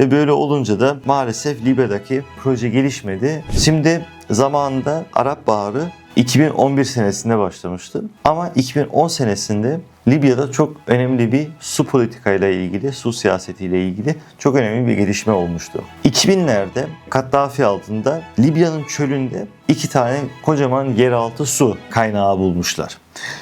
Ve böyle olunca da maalesef Libya'daki proje gelişmedi. Şimdi zamanında Arap Baharı 2011 senesinde başlamıştı. Ama 2010 senesinde Libya'da çok önemli bir su politikayla ilgili, su siyasetiyle ilgili çok önemli bir gelişme olmuştu. 2000'lerde Kaddafi altında Libya'nın çölünde iki tane kocaman yeraltı su kaynağı bulmuşlar.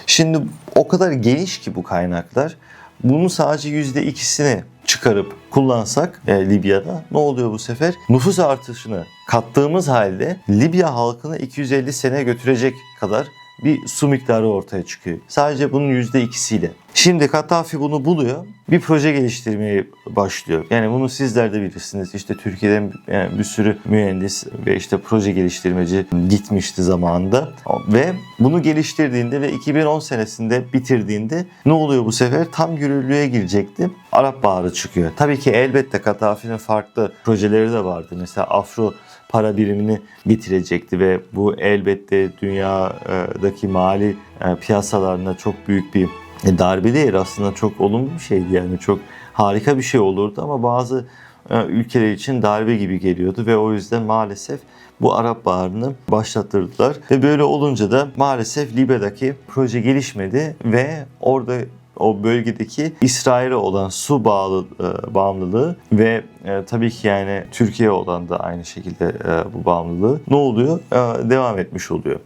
Şimdi o kadar geniş ki bu kaynaklar. Bunun sadece %2'sini çıkarıp kullansak e, Libya'da ne oluyor bu sefer? Nüfus artışını kattığımız halde Libya halkını 250 sene götürecek kadar bir su miktarı ortaya çıkıyor. Sadece bunun %2'siyle. Şimdi Kaddafi bunu buluyor. Bir proje geliştirmeye başlıyor. Yani bunu sizler de bilirsiniz. İşte Türkiye'den yani bir sürü mühendis ve işte proje geliştirmeci gitmişti zamanında. Ve bunu geliştirdiğinde ve 2010 senesinde bitirdiğinde ne oluyor bu sefer? Tam yürürlüğe girecekti. Arap Baharı çıkıyor. Tabii ki elbette Kaddafi'nin farklı projeleri de vardı. Mesela Afro para birimini bitirecekti ve bu elbette dünyadaki mali e, piyasalarına çok büyük bir e, darbe değil aslında çok olumlu bir şeydi yani çok harika bir şey olurdu ama bazı e, ülkeler için darbe gibi geliyordu ve o yüzden maalesef bu Arap Baharı'nı başlattırdılar ve böyle olunca da maalesef Libya'daki proje gelişmedi ve orada o bölgedeki İsrail'e olan su bağlı, e, bağımlılığı ve e, tabii ki yani Türkiye olan da aynı şekilde e, bu bağımlılığı ne oluyor? E, devam etmiş oluyor.